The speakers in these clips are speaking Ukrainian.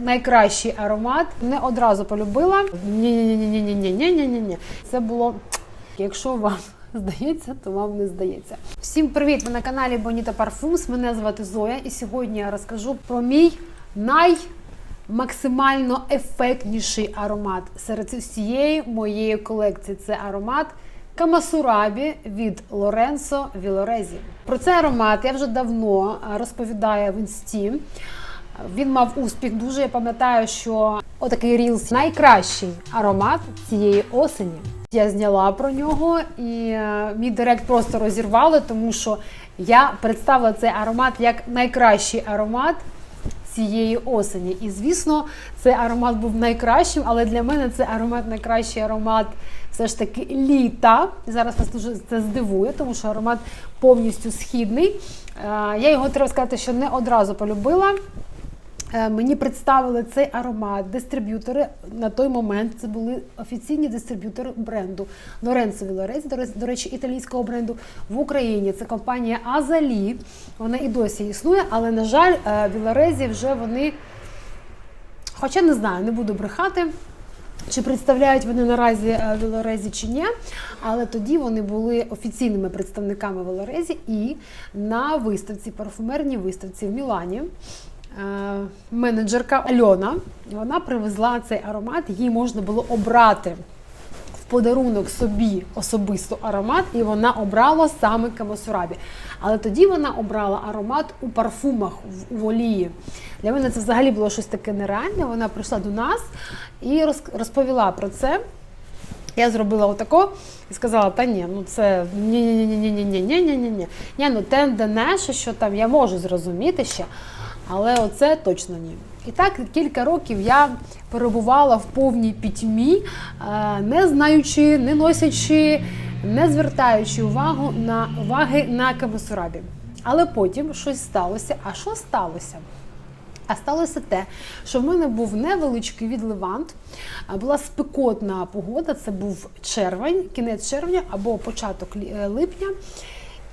найкращий аромат. Не одразу полюбила. Ні, ні, ні, ні, ні, ні, ні, ні, ні, ні. Це було. Якщо вам здається, то вам не здається. Всім привіт! Ви на каналі Bonita Parfums. Мене звати Зоя, і сьогодні я розкажу про мій най. Максимально ефектніший аромат серед всієї моєї колекції. Це аромат Камасурабі від Лоренцо Вілорезі. Про цей аромат я вже давно розповідаю в інсті. Він мав успіх дуже. Я пам'ятаю, що отакий рілс найкращий аромат цієї осені. Я зняла про нього, і е, мій директ просто розірвали, тому що я представила цей аромат як найкращий аромат цієї осені. І звісно, цей аромат був найкращим, але для мене це аромат найкращий аромат все ж таки літа. Зараз вас дуже це здивує, тому що аромат повністю східний. Е, Я його треба сказати, що не одразу полюбила. Е, Мені представили цей аромат, дистриб'ютори на той момент. Це були офіційні дистриб'ютори бренду Лоренцо Вілорезі, до речі- італійського бренду в Україні. Це компанія Азалі. Вона і досі існує, але на жаль, е, Вілорезі вже вони, хоча не знаю, не буду брехати. Чи представляють вони наразі е, Велорезі чи ні, але тоді вони були офіційними представниками Велорезі і на виставці, парфумерній виставці в Мілані. Е, Менеджерка Альона вона привезла цей аромат, їй можна було обрати в подарунок собі особисто аромат, і вона обрала саме Камасурабі. Але тоді вона обрала аромат у парфумах в, олії. Для мене це взагалі було щось таке нереальне. Вона прийшла до нас і роз- розповіла про це. Я зробила отако і сказала: та ні, ну це ні ні ну те що там я можу зрозуміти ще, але оце точно ні. І так кілька років я перебувала в повній пітьмі, е, не знаючи, не носячи, не звертаючи увагу на уваги на Камасурабі. Але потім щось сталося. А що сталося? А сталося те, що в мене був невеличкий відливант, а була спекотна погода, це був червень, кінець червня або початок е, липня.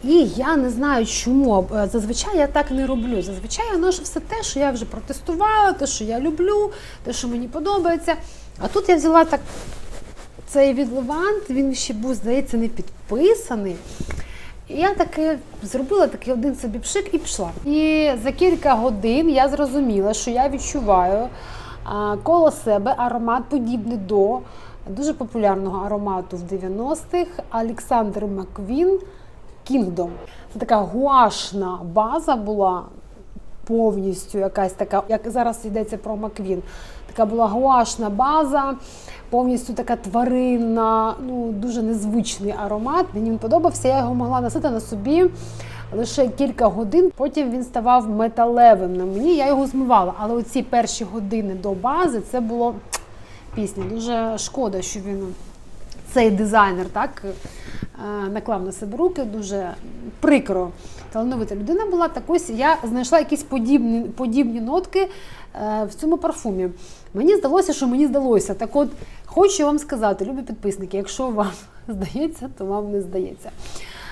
І я не знаю чому. е, Зазвичай я так не роблю. Зазвичай я ношу все те, що я вже протестувала, те, що я люблю, те, що мені подобається. А тут я взяла так цей відливант, він ще був, здається, не підписаний. І я таки зробила такий один собі пшик і пішла. І за кілька годин я зрозуміла, що я відчуваю коло себе аромат подібний до дуже популярного аромату в 90-х Олександр Маквін Kingdom. Це така гуашна база була повністю якась така, як зараз йдеться про Маквін. Така була гуашна база, повністю така тваринна, ну дуже незвичний аромат. Мені він подобався, я його могла носити на собі лише кілька годин. Потім він ставав металевим на мені. Я його змивала. Але оці перші години до бази це було пісня. Дуже шкода, що він цей дизайнер так е, наклав на себе руки, дуже прикро. Талановита людина була. Так ось я знайшла якісь подібні, подібні нотки е, в цьому парфумі. Мені здалося, що мені здалося. Так от хочу вам сказати, любі підписники, якщо вам здається, то вам не здається.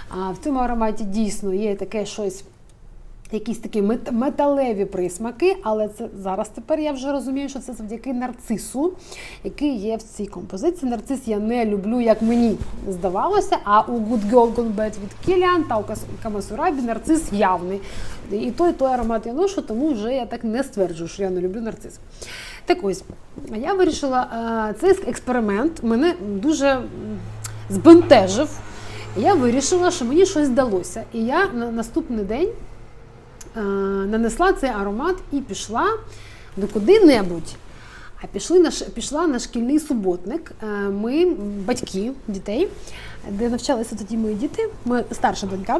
А в цьому ароматі дійсно є таке щось якісь такі мет- металеві присмаки, але це зараз тепер я вже розумію, що це завдяки нарцису, який є в цій композиції. Нарцис я не люблю, як мені здавалося. А у Good Girl Gone Bad від Кіліан та у Камасурабі нарцис явний. І той, і той аромат я ношу, тому вже я так не стверджую, що я не люблю нарцис. Так ось, я вирішила, е, цей експеримент мене дуже збентежив. Я вирішила, що мені щось здалося. І я на наступний день нанесла цей аромат і пішла до куди-небудь. А пішли на, пішла на шкільний суботник. Е, Ми, батьки дітей, де навчалися тоді мої діти, ми старша донька,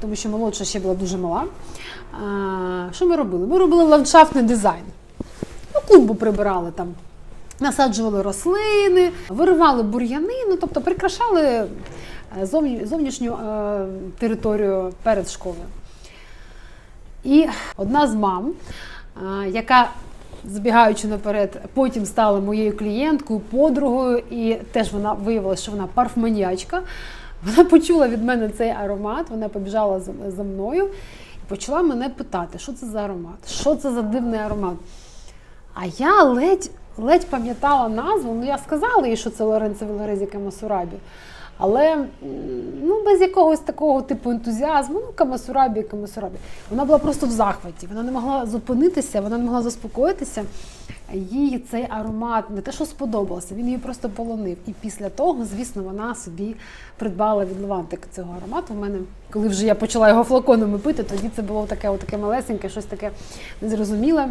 тому що молодша ще була дуже мала. Е, Що ми робили? Ми робили ландшафтний дизайн. Ну, клумбу прибирали там. Насаджували рослини, виривали бур'яни, ну тобто прикрашали е, зовнішню е, територію перед школою. І одна з мам, яка, збігаючи наперед, потім стала моєю клієнткою, подругою, і теж вона виявилася, що вона парфманіячка. Вона почула від мене цей аромат, вона побіжала за, мною і почала мене питати, що це за аромат, що це за дивний аромат. А я ледь, ледь пам'ятала назву. Ну, я сказала їй, що це Лоренцо Велерезі Камасурабі. Але ну, без якогось такого типу ентузіазму, ну Камасурабі, Камасурабі. Вона була просто в захваті. Вона не могла зупинитися, вона не могла заспокоїтися. Їй цей аромат не те, що сподобався, він її просто полонив. І після того, звісно, вона собі придбала від Левантик цього аромату. У мене, коли вже я почала його флаконами пити, тоді це було таке, таке малесеньке, щось таке незрозуміле,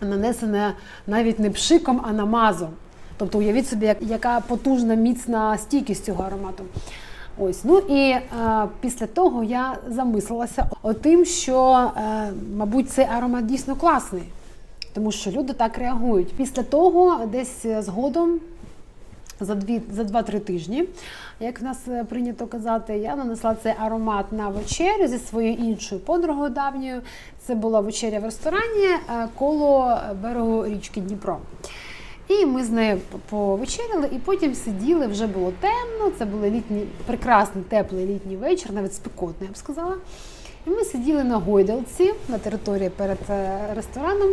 нанесене навіть не пшиком, а намазом. Тобто уявіть собі, як- яка потужна, міцна стійкість цього аромату. Ось, ну і е, після того я замислилася о тим, що, е, мабуть, цей аромат дійсно класний, тому що люди так реагують. Після того, десь е, згодом, за дві за 2-3 тижні, як в нас е, прийнято казати, я нанесла цей аромат на вечерю зі своєю іншою подругою давньою. Це була вечеря в ресторані е, коло берегу річки Дніпро. І ми з нею повечеряли, і потім сиділи, вже було темно. Це був літній, прекрасний теплий літній вечір, навіть спекотний, я б сказала. І ми сиділи на гойдалці на території перед е, рестораном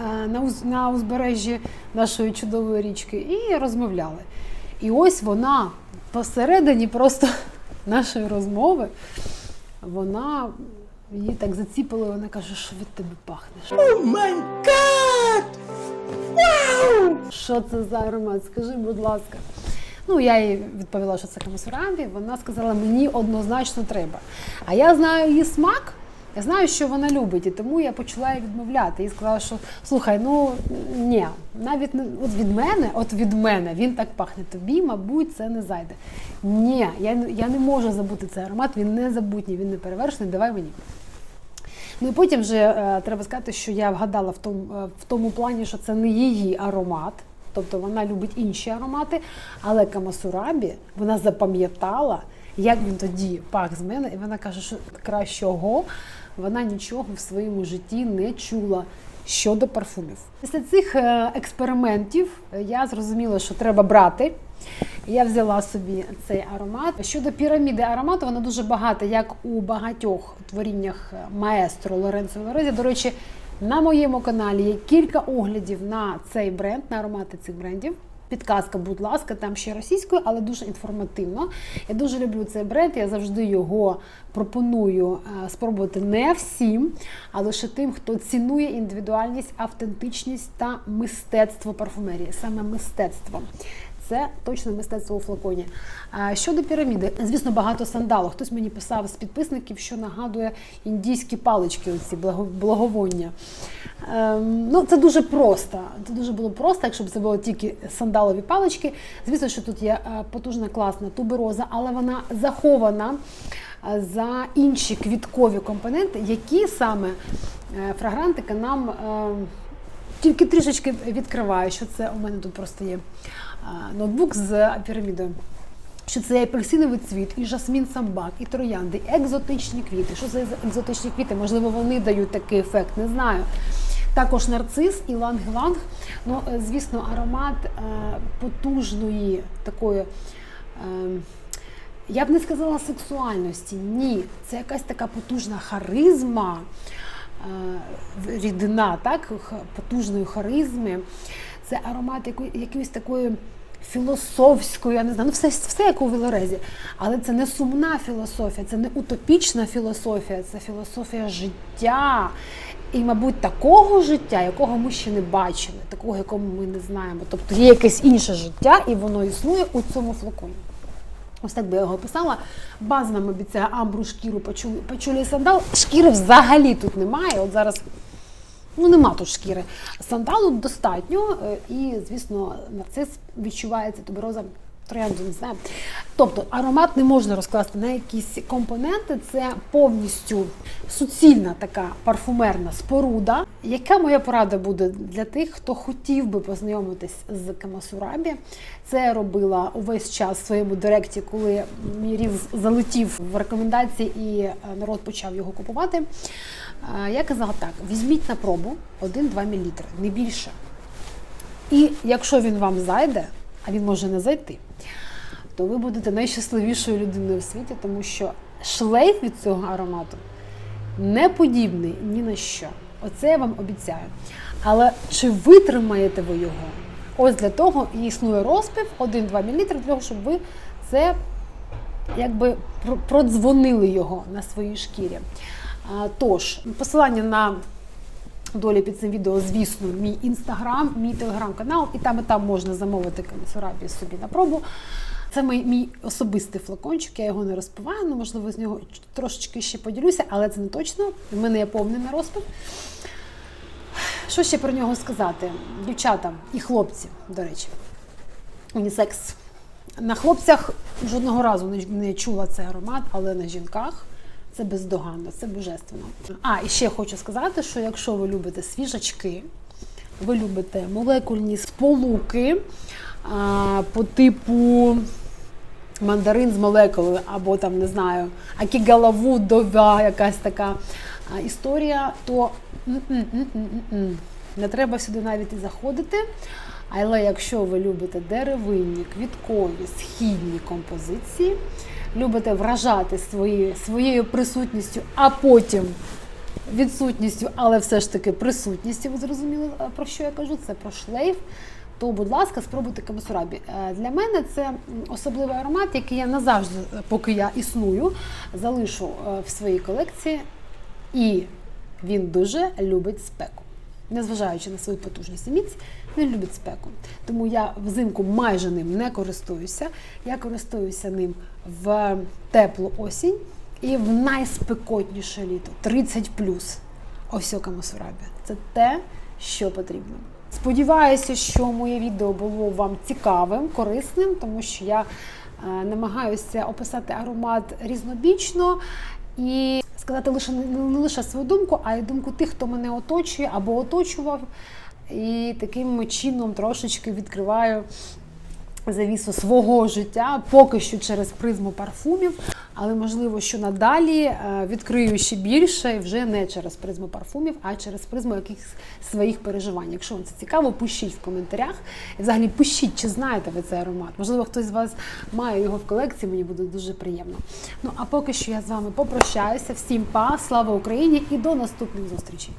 е, на, узбережжі нашої чудової річки і розмовляли. І ось вона посередині просто нашої розмови, вона її так заціпила, вона каже, що від тебе пахне. Що це за аромат? Скажи, будь ласка. Ну, я їй відповіла, що це камасурабі. Вона сказала, мені однозначно треба. А я знаю її смак, я знаю, що вона любить, і тому я почала їй відмовляти. І сказала, що слухай, ну ні, навіть от від мене, от від мене він так пахне. Тобі, мабуть, це не зайде. Ні, я, я не можу забути цей аромат, він не забутній, він не перевершений. Давай мені. Ну і потім вже е, треба сказати, що я вгадала в тому, е, в тому плані, що це не її аромат, тобто вона любить інші аромати, але Камасурабі вона запам'ятала, як він тоді пах з мене, і вона каже, що кращого вона нічого в своєму житті не чула. Щодо парфумів, після цих е, експериментів я зрозуміла, що треба брати. Я взяла собі цей аромат. Щодо піраміди аромату, вона дуже багата, як у багатьох творіннях маестро Лоренцо Лорезі. До речі, на моєму каналі є кілька оглядів на цей бренд, на аромати цих брендів. Підказка, будь ласка, там ще російською, але дуже інформативно. Я дуже люблю цей бренд. Я завжди його пропоную е, спробувати не всім, а лише тим, хто цінує індивідуальність, автентичність та мистецтво парфумерії, саме мистецтво. Це точно мистецтво у флаконі. Щодо піраміди, звісно, багато сандалу. Хтось мені писав з підписників, що нагадує індійські палички, оці благовоння. Ем, ну, це дуже просто. Це дуже було просто, якщо б це було тільки сандалові палички. Звісно, що тут є е, потужна класна тубероза, але вона захована е, за інші квіткові компоненти, які саме е, фрагрантика нам. е, тільки трішечки відкриваю, що це у мене тут просто є ноутбук з пірамідою. Що це і апельсиновий цвіт, і жасмін самбак, і троянди, і екзотичні квіти. Що за екзотичні квіти? Можливо, вони дають такий ефект, не знаю. Також нарцис і ланг-ланг. Ну, е, звісно, аромат е, потужної такої. Я б не сказала сексуальності, ні. Це якась така потужна харизма, е, рідина, так, потужної харизми. Це аромат якоїсь такої філософської, я не знаю, ну все, все як у Велорезі. Але це не сумна філософія, це не утопічна філософія, це філософія життя. І, мабуть, такого життя, якого ми ще не бачили, такого, якому ми не знаємо. Тобто є якесь інше життя, і воно існує у цьому флаконі. Ось так би я його описала. База нам обіцяє амбру, шкіру, пачулі, пачулі сандал. Шкіри взагалі тут немає. От зараз ну нема тут шкіри. Сандалу достатньо, е, і, звісно, нарцис відчувається тубероза. Троянду не знаю. Тобто аромат не можна розкласти на якісь компоненти. Це повністю суцільна така парфумерна споруда. Яка моя порада буде для тих, хто хотів би познайомитись з Камасурабі? Це я робила увесь час в своєму директі, коли мій різ залетів в рекомендації і е, народ почав його купувати. Е, Я казала так: візьміть на пробу 1-2 мл, не більше. І якщо він вам зайде, а він може не зайти, то ви будете найщасливішою людиною в світі, тому що шлейф від цього аромату не подібний ні на що. Оце я вам обіцяю. Але чи витримаєте ви його? Ось для того і існує розпив 1-2 мл, для того, щоб ви це якби продзвонили його на своїй шкірі. Тож, посилання на долі під цим відео, звісно, мій інстаграм, мій телеграм-канал, і там і там можна замовити канцерабію собі на пробу. Це мій, мій особистий флакончик, я його не розпиваю, ну можливо з нього трошечки ще поділюся, але це не точно. В мене є повний на розпив. Що ще про нього сказати? Дівчата і хлопці, до речі, унісекс. На хлопцях жодного разу не чула цей аромат, але на жінках це бездоганно, це божественно. А, і ще хочу сказати, що якщо ви любите свіжачки, ви любите молекульні сполуки а, по типу мандарин з молекулою, або там не знаю, акігалаву, дова, якась така а, історія, то не треба сюди навіть і заходити. Але якщо ви любите деревинні, квіткові, східні композиції, любите вражати свої, своєю присутністю, а потім відсутністю, але все ж таки присутністю, ви зрозуміли, е, про що я кажу? Це про шлейф. То, будь ласка, спробуйте камасурабі. Е, Для мене це особливий аромат, який я назавжди, е, поки я існую, залишу в своїй колекції. І він дуже любить спеку. Незважаючи на свою потужність і він любить спеку. Тому я взимку майже ним не користуюся. Я користуюся ним в теплу осінь і в найспекотніше літо 30 плюс. Ось Камасурабі. Це те, що потрібно. Сподіваюся, що моє відео було вам цікавим, корисним, тому що я е, намагаюся описати аромат різнобічно і сказати лише не лише свою думку, а й думку тих, хто мене оточує або оточував. І таким чином трошечки відкриваю завісу свого життя, поки що через призму парфумів, але можливо, що надалі е, відкрию ще більше, вже не через призму парфумів, а через призму якихось своїх переживань. Якщо вам це цікаво, пишіть в коментарях. І взагалі пишіть, чи знаєте ви цей аромат. Можливо, хтось з вас має його в колекції, мені буде дуже приємно. Ну а поки що я з вами попрощаюся. Всім па, слава Україні і до наступних зустрічей.